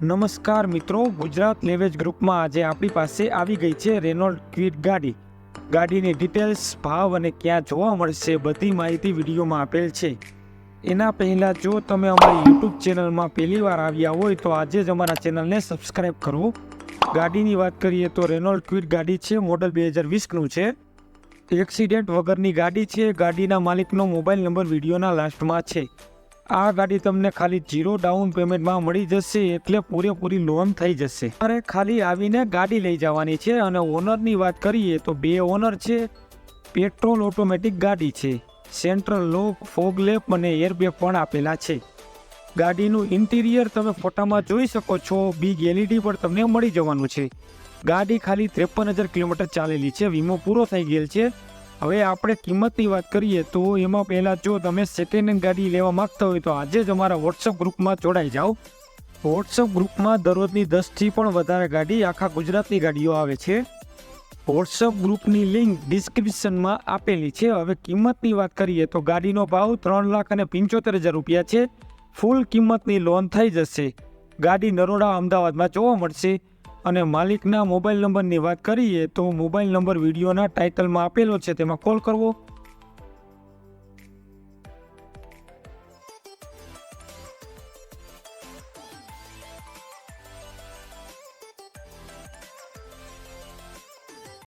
નમસ્કાર મિત્રો, ગુજરાત લેવેજ ગ્રુપમાં આજે આપણી પાસે આવી ગઈ છે રેનોલ્ડ ક્વિડ ગાડી. ગાડીની ડિટેલ્સ, ભાવ અને ક્યાં જોવા મળશે બધી માહિતી વિડીયોમાં આપેલ છે. એના પહેલાં જો તમે અમારી યુટ્યુબ ચેનલમાં પહેલી વાર આવ્યા હોય તો આજે જ અમારા ચેનલને સબસ્ક્રાઈબ કરો. ગાડીની વાત કરીએ તો રેનોલ્ડ ક્વિડ ગાડી છે, મોડલ બે હજાર વીસનું છે. એક્સિડન્ટ વગરની ગાડી છે, ગાડીના માલિકનો મોબાઈલ નંબર વિડીયોના લાસ્ટમાં છે. આ ગાડી તમને ખાલી જીરો ડાઉન પેમેન્ટમાં મળી જશે, એટલે પૂરેપૂરી લોન થઈ જશે. અરે, ખાલી આવીને ગાડી લઈ જવાની છે અને ઓનરની વાત કરીએ તો બે ઓનર છે પેટ્રોલ ઓટોમેટિક ગાડી છે સેન્ટ્રલ લોક ફોગ લેપ અને એરબેગ પણ આપેલા છે. ગાડીનું ઇન્ટિરિયર તમે ફોટામાં જોઈ શકો છો બિગ એલઈડી પર તમને મળી જવાનું છે. ગાડી ખાલી ત્રેપન હજાર કિલોમીટર ચાલેલી છે, વીમો પૂરો થઈ ગયેલ છે. હવે આપણે કિંમતની વાત કરીએ તો એમાં પહેલાં જો તમે સેકન્ડ હેન્ડ ગાડી લેવા માંગતા હોય તો આજે જ અમારા વોટ્સઅપ ગ્રુપમાં જોડાઈ જાઓ. વોટ્સઅપ ગ્રુપમાં દરરોજની દસથી પણ વધારે ગાડી આખા ગુજરાતની ગાડીઓ આવે છે. વોટ્સઅપ ગ્રુપની લિંક ડિસ્ક્રિપ્શનમાં આપેલી છે. હવે કિંમતની વાત કરીએ તો ગાડીનો ભાવ ત્રણ લાખ અને પંચોતેર હજાર રૂપિયા છે. ફૂલ કિંમતની લોન થઈ જશે. ગાડી નરોડા અમદાવાદમાં જોવા મળશે. અને માલિકના મોબાઈલ નંબરની વાત કરીએ તો મોબાઈલ નંબર વિડીયોના ટાઇટલમાં આપેલો છે, તેમાં કોલ કરવો.